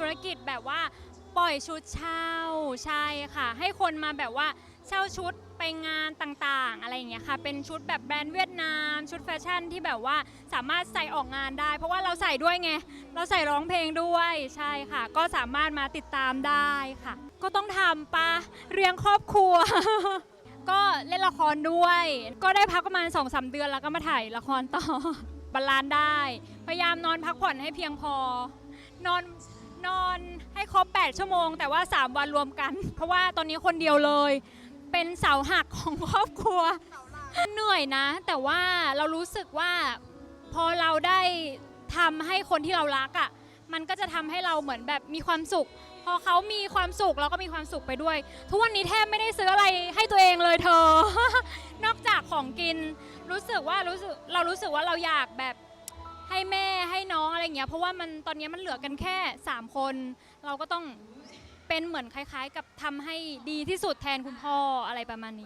ธุรกิจแบบว่าปล่อยชุดเช่าใช่ค่ะ ให้คนมาแบบว่าเช่าชุดไปงานต่างๆ อะไรอย่างเงี้ยค่ะ เป็นชุดแบบแบรนด์เวียดนาม ชุดแฟชั่นที่แบบว่าสามารถใส่ออกงานได้ เพราะว่าเราใส่ด้วยไง เราใส่ร้องเพลงด้วยใช่ค่ะ ก็สามารถมาติดตามได้ค่ะ ก็ต้องทำปะเรียงครอบครัว ก็เล่นละครด้วย ก็ได้พักประมาณ2อสเดือนแล้วก็มาถ่ายละครต่อบาลานซ์ได้ พยายามนอนพักผ่อนให้เพียงพอนอน นอนให้ครบ 8 ชั่วโมง แต่ว่า 3 วันรวมกัน เพราะว่าตอนนี้คนเดียวเลย เป็นเสาหักของครอบครัว เหนื่อยนะ แต่ว่าเรารู้สึกว่าพอเราได้ทำให้คนที่เรารักอะ่ะ มันก็จะทำให้เราเหมือนแบบมีความสุข พอเขามีความสุขเราก็มีความสุขไปด้วย ทุกวันนี้แทบไม่ได้ซื้ออะไรให้ตัวเองเลยเธอ นอกจากของกิน รู้สึกว่ารู้สึกเรารู้สึกว่าเราอยากแบบ ให้แม่ให้น้องอะไรอย่างเงี้ยเพราะว่ามันตอนนี้มันเหลือกันแค่ 3 คน เราก็ต้องเป็นเหมือนคล้ายๆ กับทำให้ดีที่สุดแทนคุณพ่ออะไรประมาณนี้